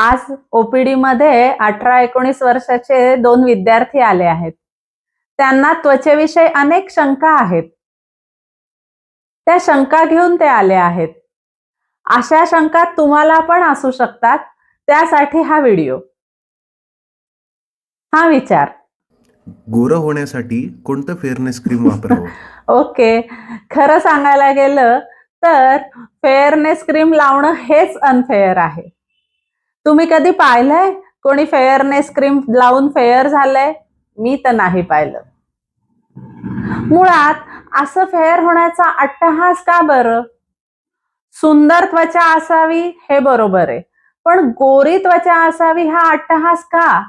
आज ओपीडी मध्ये अठरा एकोणीस वर्षाचे दोन विद्यार्थी आले आहेत. त्यांना त्वचेविषयी अनेक शंका आहेत. त्या शंका घेऊन ते आले आहेत. अशा शंका तुम्हाला पण असू शकतात. त्यासाठी हा व्हिडिओ. हा विचार. गोरं होण्यासाठी कोणतं फेअरनेस क्रीम वापरावं? ओके. खरं सांगायला गेलं तर फेअरनेस क्रीम लावणं हेच अनफेअर आहे. तुम्ही कधी पाहिलंय? कोणी फेअरनेस क्रीम लावून फेअर झालंय? मी तर नाही पाहिलं. मुळात असं फेअर होण्याचा अट्टहास का बरं? सुंदर त्वचा असावी हे बरोबर आहे. पण गोरी त्वचा असावी हा अट्टहास का?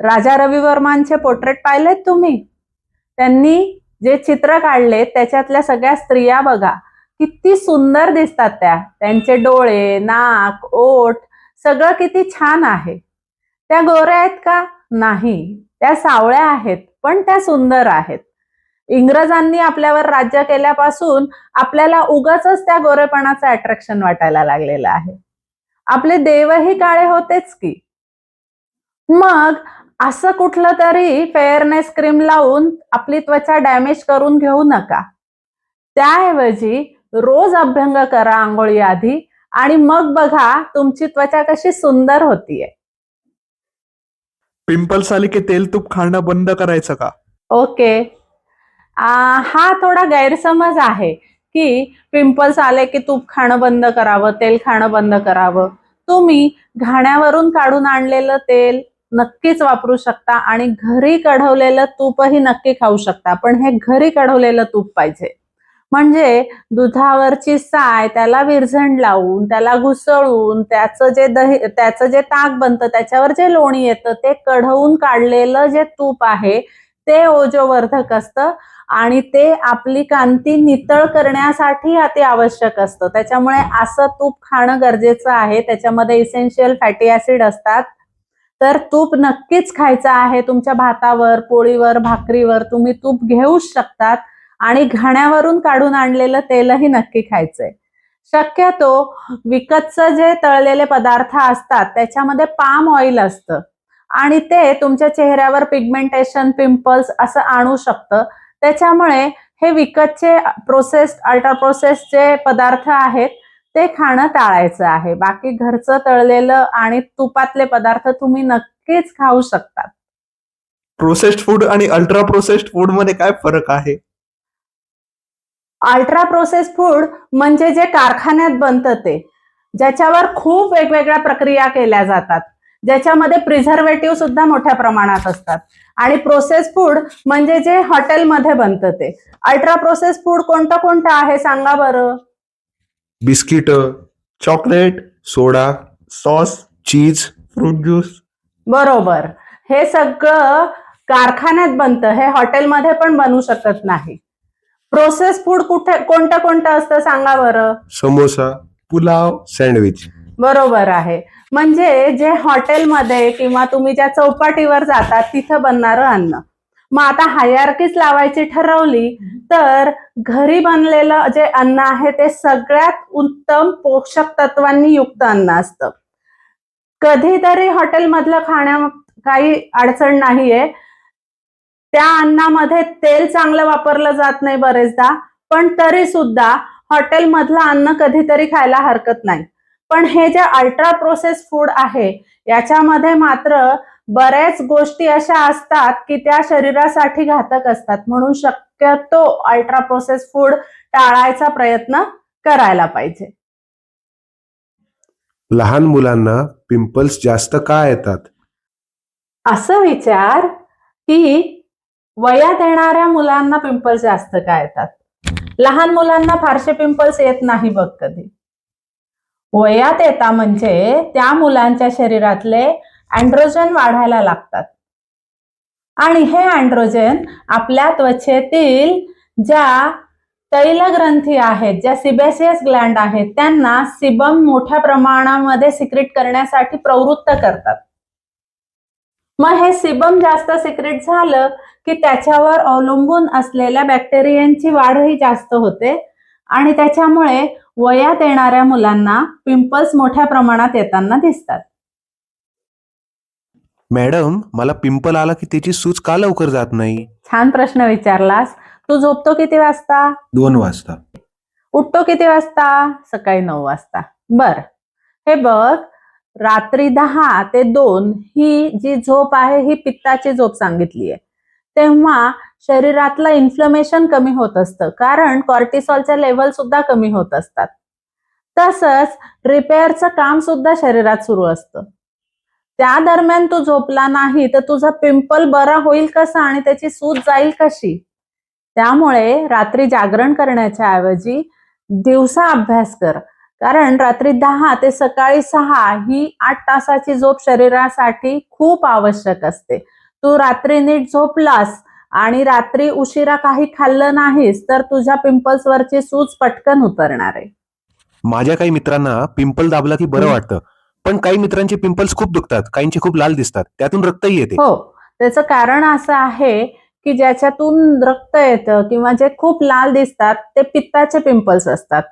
राजा रवी वर्मांचे पोर्ट्रेट पाहिलेत तुम्ही? त्यांनी जे चित्र काढले त्याच्यातल्या सगळ्या स्त्रिया बघा. किती सुंदर दिसतात त्या. त्यांचे डोळे नाक ओठ सगळं किती छान आहे. त्या गोऱ्या आहेत का? नाही. त्या सावळ्या आहेत पण त्या सुंदर आहेत. इंग्रजांनी आपल्यावर राज्य केल्यापासून आपल्याला उगाच त्या गोरेपणाचं अट्रॅक्शन वाटायला लागलेलं आहे. आपले देवही काळे होतेच की. मग असं कुठलं तरी फेअरनेस क्रीम लावून आपली त्वचा डॅमेज करून घेऊ नका. त्याऐवजी रोज अभ्यंग करा आंघोळी आधी आणि मग बघा तुमची त्वचा कशी सुंदर होतीये. पिंपल्स आले की तेल तूप खाणं बंद करायचं का? ओके. आ, हा थोडा गैरसमज आहे की पिंपल्स आले की तूप खाणं बंद करावं तेल खाणं बंद करावं. तुम्ही घाण्यावरून काढून आणलेलं तेल नक्कीच वापरू शकता आणि घरी कढवलेलं तूपही नक्की खाऊ शकता पण हे घरी कढवलेलं तूप पाहिजे. म्हणजे दुधावरची साय त्याला विरझण लावून त्याला घुसळून त्याचं जे दही त्याचं जे ताक बनतं त्याच्यावर जे लोणी येतं ते कढवून काढलेलं जे तूप आहे ते ओजोवर्धक असतं आणि ते आपली कांती नितळ करण्यासाठी अति आवश्यक असतं. त्याच्यामुळे असं तूप खाणं गरजेचं आहे. त्याच्यामध्ये इसेन्शियल फॅटी ऍसिड असतात. तर तूप नक्कीच खायचं आहे तुमच्या भातावर पोळीवर भाकरीवर. तुम्ही तूप घेऊच शकतात. आणि घाण्यावरून काढून आणलेलं तेलही नक्की खायचंय. शक्यतो विकतचं जे तळलेले पदार्थ असतात त्याच्यामध्ये पाम ऑइल असतं. आणि ते तुमच्या चेहऱ्यावर पिगमेंटेशन पिंपल्स असं आणू शकतं. त्याच्यामुळे हे विकतचे प्रोसेस्ड अल्ट्रा प्रोसेस जे पदार्थ आहेत ते खाणं टाळायचं आहे. बाकी घरचं तळलेलं आणि तुपातले पदार्थ तुम्ही नक्कीच खाऊ शकतात. प्रोसेस्ड फूड आणि अल्ट्रा प्रोसेस्ड फूडमध्ये काय फरक आहे? अल्ट्रा प्रोसेस फूड म्हणजे जे कारखान्यात बनतं ते. ज्याच्यावर खूप वेगवेगळ्या प्रक्रिया केल्या जातात. ज्याच्यामध्ये प्रिझर्वेटिव्ह सुद्धा मोठ्या प्रमाणात असतात. आणि प्रोसेस फूड म्हणजे जे हॉटेलमध्ये बनतं ते. अल्ट्रा प्रोसेस फूड कोणतं कोणतं आहे सांगा बरं? Biscuit chocolate soda sauce cheese fruit juice. बरोबर. हे सगळं कारखान्यात बनतं. हे हॉटेलमध्ये पण बनवू शकत नाही. प्रोसेस फूड कुठे कोणतं कोणतं असतं? सांगा बरं. समोसा पुलाव सँडविच. बरोबर आहे. म्हणजे जे हॉटेलमध्ये किंवा तुम्ही ज्या चौपाटीवर जातात तिथं बनणारं अन्न. मग आता हायआर्कीच लावायची ठरवली तर घरी बनलेलं जे अन्न आहे ते सगळ्यात उत्तम पोषक तत्वांनी युक्त अन्न असतं. कधीतरी हॉटेलमधलं खाण्या काही अडचण नाहीये. त्या अन्नामध्ये तेल चांगलं वापरलं जात नाही बरेचदा पण तरी सुद्धा हॉटेलमधलं अन्न कधीतरी खायला हरकत नाही. पण हे जे अल्ट्रा प्रोसेस फूड आहे याच्यामध्ये मात्र बऱ्याच गोष्टी अशा असतात की त्या शरीरासाठी घातक असतात. म्हणून शक्यतो अल्ट्रा प्रोसेस फूड टाळायचा प्रयत्न करायला पाहिजे. लहान मुलांना पिंपल्स जास्त का येतात? असं विचार की वयात येणाऱ्या मुलांना पिंपल्स जास्त का येतात? लहान मुलांना फारसे पिंपल्स येत नाही बघ कधी. वयात येता म्हणजे त्या मुलांच्या शरीरातले अँड्रोजन वाढायला लागतात. आणि हे अँड्रोजन आपल्या त्वचेतील ज्या तैलग्रंथी आहेत ज्या सिबेसियस ग्लँड आहेत त्यांना सिबम मोठ्या प्रमाणामध्ये सिक्रेट करण्यासाठी प्रवृत्त करतात. मग हे सिबम जास्त सिक्रेट झालं की त्याच्यावर अवलंबून असलेल्या बॅक्टेरियांची वाढही जास्त होते. आणि त्याच्यामुळे वयात येणाऱ्या मुलांना पिंपल्स मोठ्या प्रमाणात येताना दिसतात. मॅडम मला पिंपल आला की त्याची सूज का लवकर जात नाही? छान प्रश्न विचारलास. तू झोपतो किती वाजता? दोन वाजता. उठतो किती वाजता? सकाळी नऊ वाजता. बर. हे बघ रात्री दहा ते दोन ही जी झोप आहे ही पित्ताची झोप सांगितली आहे तेव्हा शरीरातलं इन्फ्लमेशन कमी होत असतं कारण कॉर्टिसॉलच्या लेवल सुद्धा कमी होत असतात. तसंच रिपेअरचं काम सुद्धा शरीरात सुरू असतं. त्या दरम्यान तू झोपला नाही तर तुझा पिंपल बरा होईल कसा आणि त्याची सूज जाईल कशी? त्यामुळे रात्री जागरण करण्याच्या ऐवजी दिवसा अभ्यास कर. कारण रात्री दहा ते सकाळी सहा ही आठ तासाची झोप शरीरासाठी खूप आवश्यक असते. तू रात्री नीट झोपलास आणि रात्री उशिरा काही खाल्लं नाहीस तर तुझ्या पिंपल्स वरची सूज पटकन उतरणार आहे. माझ्या काही मित्रांना पिंपल दाबला की बरं. वाटतं पण काही मित्रांचे पिंपल्स खूप दुखतात काहींचे खूप लाल दिसतात त्यातून रक्तही येते. हो त्याचं कारण असं आहे की ज्याच्यातून रक्त येतं किंवा जे खूप लाल दिसतात ते पित्ताचे पिंपल्स असतात.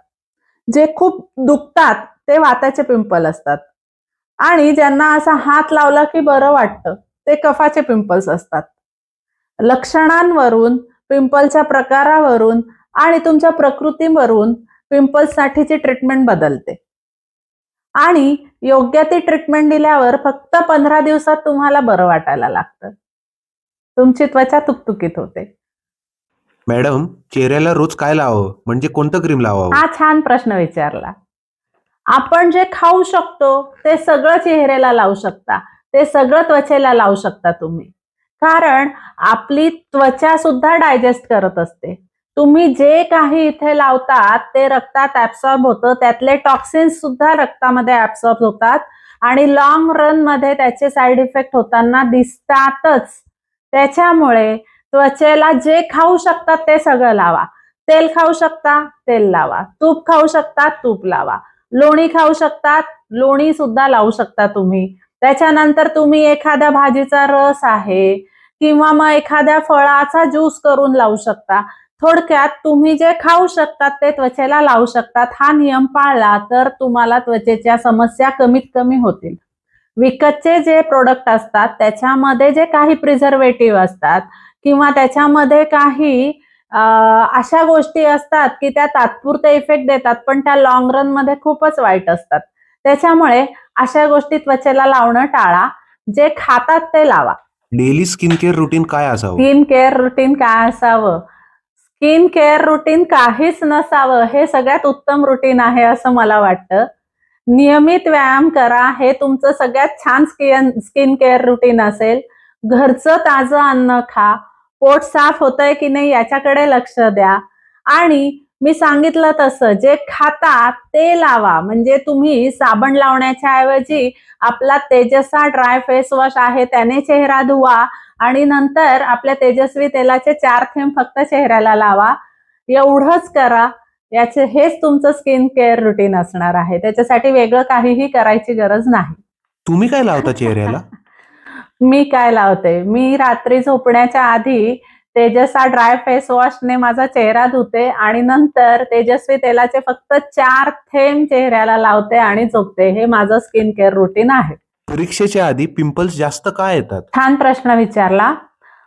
जे खूप दुखतात ते वाताचे पिंपल असतात. आणि ज्यांना असा हात लावला की बरं वाटतं ते कफाचे पिंपल्स असतात. लक्षणांवरून पिंपलच्या प्रकारावरून आणि तुमच्या प्रकृतीवरून पिंपल्ससाठीची ट्रीटमेंट बदलते. आणि योग्य ती ट्रीटमेंट दिल्यावर फक्त पंधरा दिवसात तुम्हाला बरं वाटायला लागतं. तुमची त्वचा तुकतुकीत होते. मॅडम चेहऱ्याला रोज काय लावावं? म्हणजे कोणतं क्रीम लावावं? हा छान प्रश्न विचारला. आपण जे खाऊ शकतो ते सगळं चेहऱ्याला लावू शकता. ते सगळं त्वचेला लावू शकता तुम्ही. कारण आपली त्वचा सुद्धा डायजेस्ट करत असते. तुम्ही जे काही इथे लावतात ते रक्तात ऍब्सॉर्ब होतं. त्यातले टॉक्सिन्स सुद्धा रक्तामध्ये ऍब्सॉर्ब होतात. आणि लॉंग रनमध्ये त्याचे साईड इफेक्ट होताना दिसतातच. त्याच्यामुळे त्वचेला जे खाऊ शकतात ते सगळं लावा. तेल खाऊ शकता तेल लावा. तूप खाऊ शकता तूप लावा. लोणी खाऊ शकतात लोणी सुद्धा लावू शकता तुम्ही. त्याच्यानंतर तुम्ही एखाद्या भाजीचा रस आहे किंवा मग एखाद्या फळाचा ज्यूस करून लावू शकता. थोडक्यात तुम्ही जे खाऊ शकतात ते त्वचेला लावू शकतात हा नियम पाळला तर तुम्हाला त्वचेच्या समस्या कमीत कमी होतील. विकतचे जे प्रोडक्ट असतात त्याच्यामध्ये जे काही प्रिझर्वेटिव्ह असतात किंवा त्याच्यामध्ये काही अशा गोष्टी असतात की त्या तात्पुरते इफेक्ट देतात पण त्या लॉंग रनमध्ये खूपच वाईट असतात. त्याच्यामुळे अशा गोष्टी त्वचेला लावणं टाळा. जे खातात ते लावा. डेली स्किन केअर रुटीन काय असावं? स्किन केअर रुटीन काय असावं? स्किन केअर रुटीन काहीच नसावं. हे सगळ्यात उत्तम रुटीन आहे असं मला वाटतं. नियमित व्यायाम करा. हे तुमचं सगळ्यात छान स्किन स्किन केअर रुटीन असेल. घरचं ताजं अन्न खा. पोट साफ होतंय की नाही याच्याकडे लक्ष द्या. आणि मी सांगितलं तसं जे खाता ते लावा. म्हणजे तुम्ही साबण लावण्याच्या ऐवजी आपला तेजसा ड्राय फेस वॉश आहे त्याने चेहरा धुवा आणि नंतर आपल्या तेजस्वी तेलाचे चार थेंब फक्त चेहऱ्याला लावा. एवढंच करा. याचे हेच तुमचं स्किन केअर रुटीन असणार आहे. त्याच्यासाठी वेगळं काहीही करायची गरज नाही. तुम्ही काय लावता चेहऱ्याला? मी काय लावते? मी रात्री झोपण्याच्या आधी तेजसा ड्राय फेस वॉशने माझा चेहरा धुते आणि नंतर तेजस्वी तेलाचे फक्त चार थेंब चेहऱ्याला लावते आणि झोपते. हे माझं स्किन केअर रुटीन आहे. परीक्षेच्या आधी पिंपल्स जास्त का येतात? छान प्रश्न विचारला.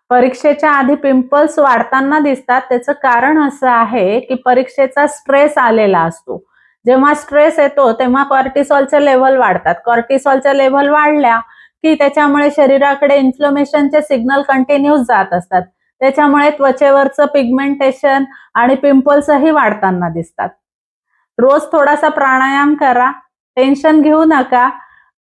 परीक्षेच्या आधी पिंपल्स वाढताना दिसतात. त्याचं कारण असं आहे की परीक्षेचा स्ट्रेस आलेला असतो. जेव्हा स्ट्रेस येतो तेव्हा कॉर्टिसॉलचे लेव्हल वाढतात. कॉर्टिसॉलच्या लेव्हल वाढल्या की त्याच्यामुळे शरीराकडे इन्फ्लमेशनचे सिग्नल कंटिन्यूस जात असतात. त्याच्यामुळे त्वचेवरचं पिगमेंटेशन आणि पिंपल्सही वाढताना दिसतात. रोज थोडासा प्राणायाम करा. टेन्शन घेऊ नका.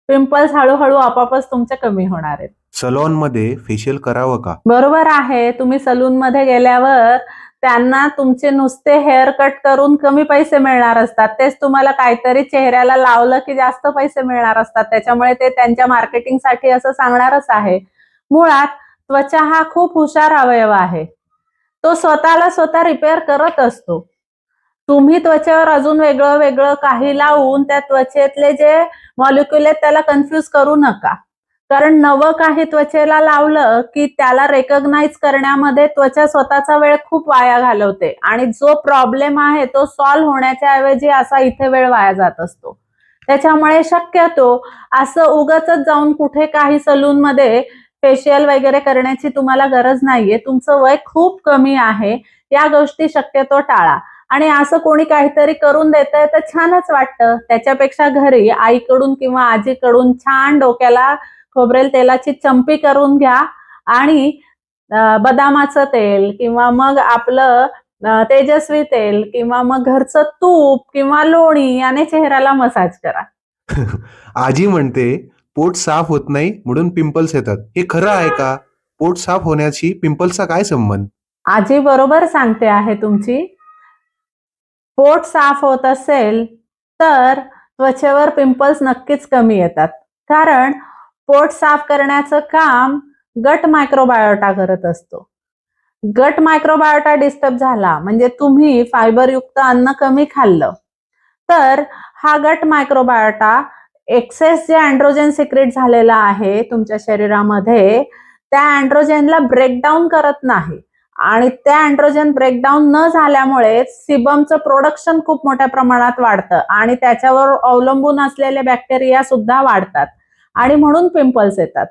पिंपल्स हळूहळू आपापच तुमचे कमी होणार आहेत. सलॉनमध्ये फेशियल करावं का? बरोबर आहे. तुम्ही सलून मध्ये गेल्यावर त्यांना तुमचे नुसते हेअर कट करून कमी पैसे मिळणार असतात. तेच तुम्हाला काहीतरी चेहऱ्याला लावलं की जास्त पैसे मिळणार असतात. त्याच्यामुळे ते त्यांच्या मार्केटिंगसाठी असं सांगणारच आहे. मुळात त्वचा हा खूप हुशार अवयव आहे. तो स्वतःला स्वतः रिपेअर करत असतो. तुम्ही त्वचेवर अजून वेगळं वेगळं काही लावून त्या त्वचेतले जे मॉलिक्युल आहेत त्याला कन्फ्युज करू नका. कारण नवं काही त्वचेला लावलं की त्याला रेकग्नाइज करण्यामध्ये त्वचा स्वतःचा वेळ खूप वाया घालवते. आणि जो प्रॉब्लेम आहे तो सॉल्व्ह होण्याच्या ऐवजी असा इथे वेळ वाया जात असतो. त्याच्यामुळे शक्यतो असं उगच जाऊन कुठे काही सलून मध्ये फेशियल वगैरे करण्याची तुम्हाला गरज नाहीये. तुमचं वय खूप कमी आहे. या गोष्टी शक्यतो टाळा. आणि असं कोणी काहीतरी करून देतंय तर छानच वाटतं. त्याच्यापेक्षा घरी आईकडून किंवा आजीकडून छान डोक्याला खोबरेल तेलाची चंपी करून घ्या आणि बदामाचं तेल किंवा मग आपलं तेजस्वी तेल किंवा मग घरचं तूप किंवा लोणी याने चेहऱ्याला मसाज करा. आजी म्हणते पोट साफ होत नाही म्हणून पिंपल्स येतात. हे खरं आहे का? पोट साफ होण्याशी पिंपल्सचा काय संबंध? आजी बरोबर सांगते आहे तुमची. पोट साफ होत असेल तर त्वचेवर पिंपल्स नक्कीच कमी येतात. कारण पोट साफ करण्याचं काम गट मायक्रोबायोटा करत असतो. गट मायक्रोबायोटा डिस्टर्ब झाला म्हणजे तुम्ही फायबरयुक्त अन्न कमी खाल्लं. तर हा गट मायक्रोबायोटा एक्सेस जे अँड्रोजेन सिक्रेट झालेला आहे तुमच्या शरीरामध्ये त्या अँड्रोजनला ब्रेकडाऊन करत नाही. आणि त्या अँड्रोजन ब्रेकडाऊन न झाल्यामुळे सिबमचं प्रोडक्शन खूप मोठ्या प्रमाणात वाढतं आणि त्याच्यावर अवलंबून असलेले बॅक्टेरिया सुद्धा वाढतात. आणि म्हणून पिंपल्स येतात.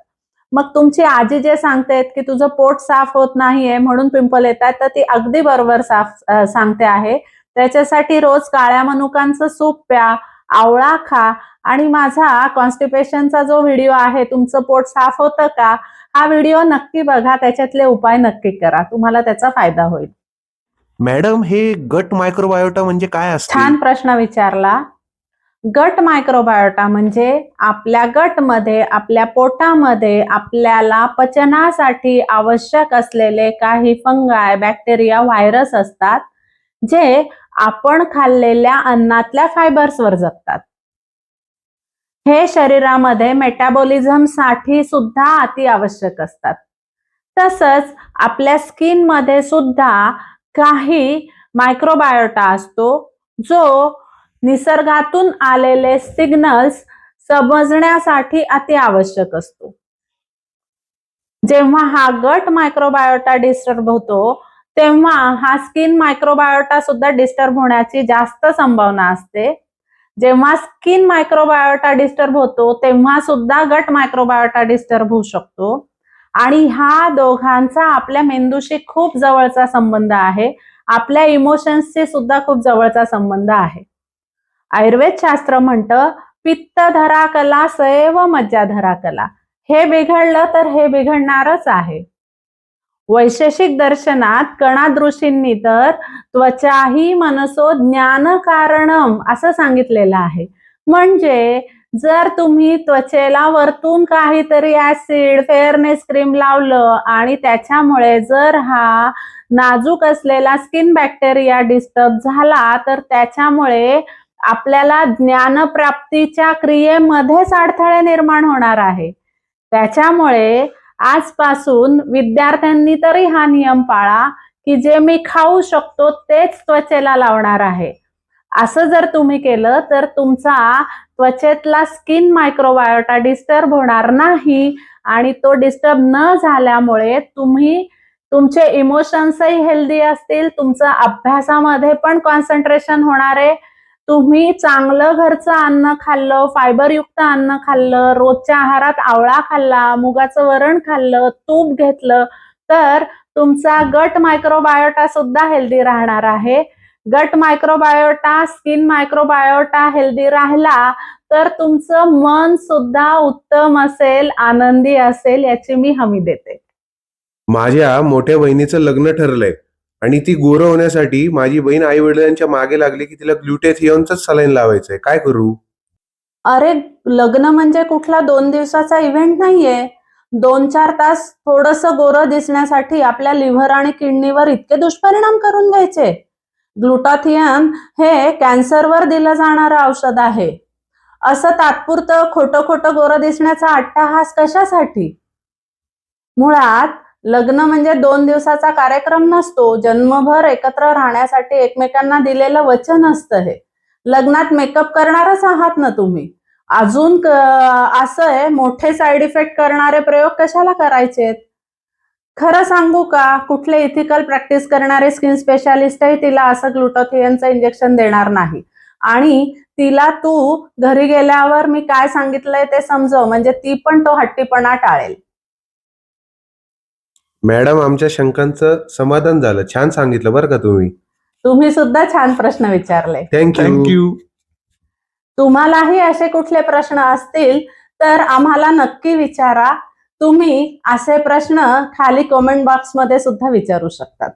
मग तुमची आजी जे सांगते की तुझं पोट साफ होत नाहीये म्हणून पिंपल येतात तर ती अगदी बरोबर साफ सांगते आहे. त्याच्यासाठी रोज काळ्या मनुकांचं सूप प्या आवळा खा आणि माझा कॉन्स्टिपेशनचा जो व्हिडिओ आहे तुमचं पोट साफ होतं का? हा व्हिडिओ नक्की बघा त्याच्यातले उपाय नक्की करा. तुम्हाला त्याचा फायदा होईल. मॅडम हे गट मायक्रोबायोटा म्हणजे काय असते? छान प्रश्न विचारला. गट मायक्रोबायोटा म्हणजे आपल्या गटमध्ये आपल्या पोटामध्ये आपल्याला पचनासाठी आवश्यक असलेले काही फंगाय बॅक्टेरिया व्हायरस असतात जे आपण खाल्लेल्या अन्नातल्या फायबर्सवर जगतात. हे शरीरामध्ये मेटाबॉलिझमसाठी सुद्धा अति आवश्यक असतात. तसंच आपल्या स्किनमध्ये सुद्धा काही मायक्रोबायोटा असतो जो निसर्गातून आलेले सिग्नल्स समजण्यासाठी अति आवश्यक असतो. जेव्हा हा गट मायक्रोबायोटा डिस्टर्ब होतो तेव्हा हा स्किन मायक्रोबायोटा सुद्धा डिस्टर्ब होण्याची जास्त संभावना असते. जेव्हा स्किन मायक्रोबायोटा डिस्टर्ब होतो तेव्हा सुद्धा गट मायक्रोबायोटा डिस्टर्ब होऊ शकतो. आणि ह्या दोघांचा आपल्या मेंदूशी खूप जवळचा संबंध आहे. आपल्या इमोशन्सशी सुद्धा खूप जवळचा संबंध आहे. आयुर्वेद शास्त्र म्हणतं पित्त धरा कला सैव मज्जा धरा कला. हे बिघडलं तर हे बिघडणारच आहे. वैशेषिक दर्शनात कणादृषींनी तर त्वचाही मनसो ज्ञान कारणम असं सांगितलेलं आहे. म्हणजे जर तुम्ही त्वचेला वरतून काहीतरी ऍसिड फेअरनेस क्रीम लावलं आणि त्याच्यामुळे जर हा नाजूक असलेला स्किन बॅक्टेरिया डिस्टर्ब झाला तर त्याच्यामुळे आपल्याला ज्ञानप्राप्तीच्या क्रियेमध्येच अडथळे निर्माण होणार आहे. त्याच्यामुळे आजपासून विद्यार्थ्यांनी तरी हा नियम पाळा की जे मी खाऊ शकतो तेच त्वचेला लावणार आहे. असं जर तुम्ही केलं तर तुमचा त्वचेतला स्किन मायक्रोबायोटा डिस्टर्ब होणार नाही आणि तो डिस्टर्ब न झाल्यामुळे तुम्ही तुमचे इमोशन्सही हेल्दी असतील तुमचं अभ्यासामध्ये पण कॉन्सन्ट्रेशन होणार आहे. तुम्ही चांगलं घरचं अन्न खाल्लं फायबरयुक्त अन्न खाल्लं रोजच्या आहारात आवळा खाल्ला मुगाचं वरण खाल्लं तूप घेतलं तर तुमचा गट मायक्रोबायोटा सुद्धा हेल्दी राहणार आहे. गट मायक्रोबायोटा स्किन मायक्रोबायोटा हेल्दी राहिला तर तुमचं मन सुद्धा उत्तम असेल आनंदी असेल याची मी हमी देते. माझ्या मोठ्या बहिणीचं लग्न ठरलंय. आणि ती गोरं होण्यासाठी माझी बहीण आई वडिलांच्या मागे लागली की तिला ग्लुटेथियनच सलाईन लावायचंय. काय करू? अरे लग्न म्हणजे कुठला दोन दिवसाचा इव्हेंट नाहीये. दोन चार तास थोडस गोरं दिसण्यासाठी आपल्या लिव्हर आणि किडनीवर इतके दुष्परिणाम करून घ्यायचे. ग्लुटाथियन हे कॅन्सरवर दिलं जाणारं औषध आहे. असं तात्पुरतं खोटं खोटं गोरं दिसण्याचा अट्टाहास कशासाठी? मुळात लग्न म्हणजे दोन दिवसाचा कार्यक्रम नसतो. जन्मभर एकत्र राहण्यासाठी एकमेकांना दिलेलं वचन असतं हे. लग्नात मेकअप करणारच आहात ना तुम्ही? अजून असं आहे मोठे साईड इफेक्ट करणारे प्रयोग कशाला करायचेत? खरं सांगू का? कुठले इथिकल प्रॅक्टिस करणारे स्किन स्पेशालिस्टही तिला असं ग्लुटोथियनचं इंजेक्शन देणार नाही. आणि तिला तू घरी गेल्यावर मी काय सांगितलंय ते समजव. म्हणजे ती पण तो हट्टीपणा टाळेल. मॅडम आमच्या शंकांचं समाधान झालं. छान सांगितलं बरं का तुम्ही. तुम्ही सुद्धा छान प्रश्न विचारले. थँक्यू थँक्यू तुम्हालाही असे कुठले प्रश्न असतील तर आम्हाला नक्की विचारा. तुम्ही असे प्रश्न खाली कमेंट बॉक्समध्ये सुद्धा विचारू शकतात.